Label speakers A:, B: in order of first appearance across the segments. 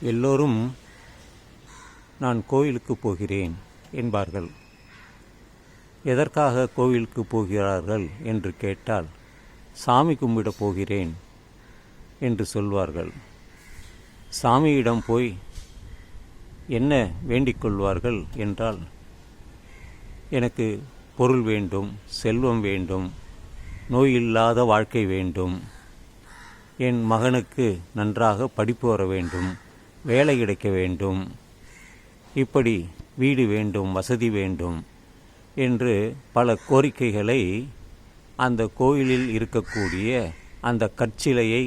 A: எல்லோரும் நான் கோயிலுக்கு போகிறேன் என்பார்கள். எதற்காக கோவிலுக்கு போகிறார்கள் என்று கேட்டால் சாமி கும்பிட போகிறேன் என்று சொல்வார்கள். சாமியிடம் போய் என்ன வேண்டிக் கொள்வார்கள் என்றால் எனக்கு பொருள் வேண்டும் செல்வம் வேண்டும் நோய் இல்லாத வாழ்க்கை வேண்டும் என் மகனுக்கு நன்றாக படிப்பு வர வேண்டும் வேலை கிடைக்க வேண்டும். இப்படி வீடு வேண்டும் வசதி வேண்டும் என்று பல கோரிக்கைகளை அந்த கோயிலில் இருக்கக்கூடிய அந்த கற்சிலையை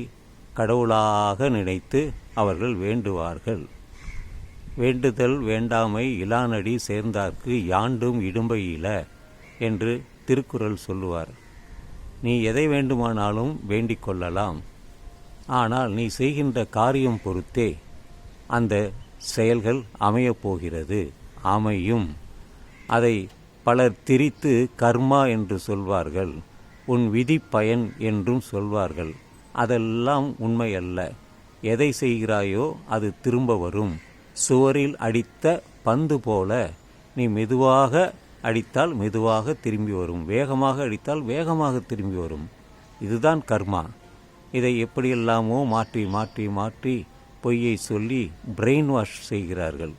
A: கடவுளாக நினைத்து அவர்கள் வேண்டுவார்கள். வேண்டுதல் வேண்டாமை இலானடி சேர்ந்தார்க்கு யாண்டும் இடும்பை இல என்று திருக்குறள் சொல்லுவார். நீ எதை வேண்டுமானாலும் வேண்டிக் கொள்ளலாம். ஆனால் நீ செய்கின்ற காரியம் பொறுத்தே அந்த செயல்கள் அமையப் போகிறது அமையும். அதை பலர் திரித்து கர்மா என்று சொல்வார்கள் உன் விதி பயன் என்றும் சொல்வார்கள். அதெல்லாம் உண்மையல்ல. எதை செய்கிறாயோ அது திரும்ப வரும். சுவரில் அடித்த பந்து போல நீ மெதுவாக அடித்தால் மெதுவாக திரும்பி வரும். வேகமாக அடித்தால் வேகமாக திரும்பி வரும். இதுதான் கர்மா. இதை எப்படியெல்லாமோ மாற்றி மாற்றி மாற்றி பொய்யை சொல்லி பிரெயின் வாஷ் செய்கிறார்கள்.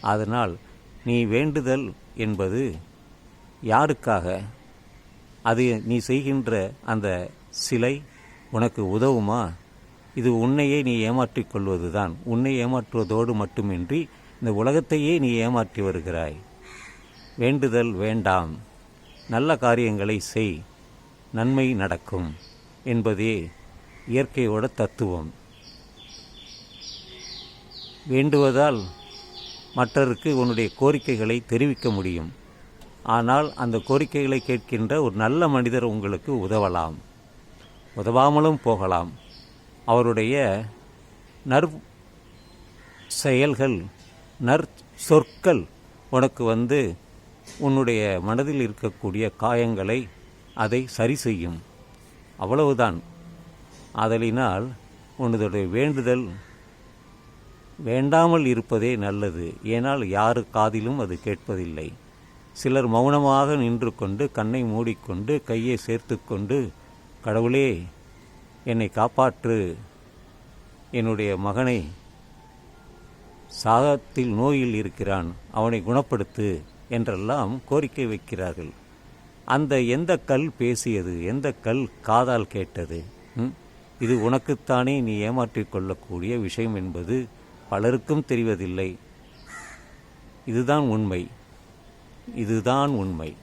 A: அதனால் நீ வேண்டுதல் என்பது யாருக்காக? அது நீ செய்கின்ற அந்த சிலை உனக்கு உதவுமா? இது உன்னையே நீ ஏமாற்றிக் கொள்வதுதான். உன்னை ஏமாற்றுவதோடு மட்டுமின்றி இந்த உலகத்தையே நீ ஏமாற்றி வருகிறாய். வேண்டுதல் வேண்டாம். நல்ல காரியங்களை செய். நன்மை நடக்கும் என்பதே இயற்கையோட தத்துவம். வேண்டுவதால் மற்றருக்கு உன்னுடைய கோரிக்கைகளை தெரிவிக்க முடியும். ஆனால் அந்த கோரிக்கைகளை கேட்கின்ற ஒரு நல்ல மனிதர் உங்களுக்கு உதவலாம். உதவாமலும் போகலாம். அவருடைய நற் செயல்கள் நற் சொற்கள் உனக்கு வந்து உன்னுடைய மனதில் இருக்கக்கூடிய காயங்களை அதை சரி செய்யும். அவ்வளவுதான். ஆதலினால் உனதுடைய வேண்டுதல் வேண்டாமல் இருப்பதே நல்லது. ஏனால் யாரு காதிலும் அது கேட்பதில்லை. சிலர் மௌனமாக நின்று கொண்டு கண்ணை மூடிக்கொண்டு கையை சேர்த்து கொண்டு கடவுளே என்னை காப்பாற்று. என்னுடைய மகனை சாகத்தில் நோயில் இருக்கிறான். அவனை குணப்படுத்து என்றெல்லாம் கோரிக்கை வைக்கிறார்கள். அந்த எந்த கல் பேசியது? எந்த கல் காதால் கேட்டது? ம்? இது உனக்குத்தானே நீ ஏமாற்றிக் கொள்ளக்கூடிய விஷயம் என்பது பலருக்கும் தெரிவதில்லை. இதுதான் உண்மை. இதுதான் உண்மை.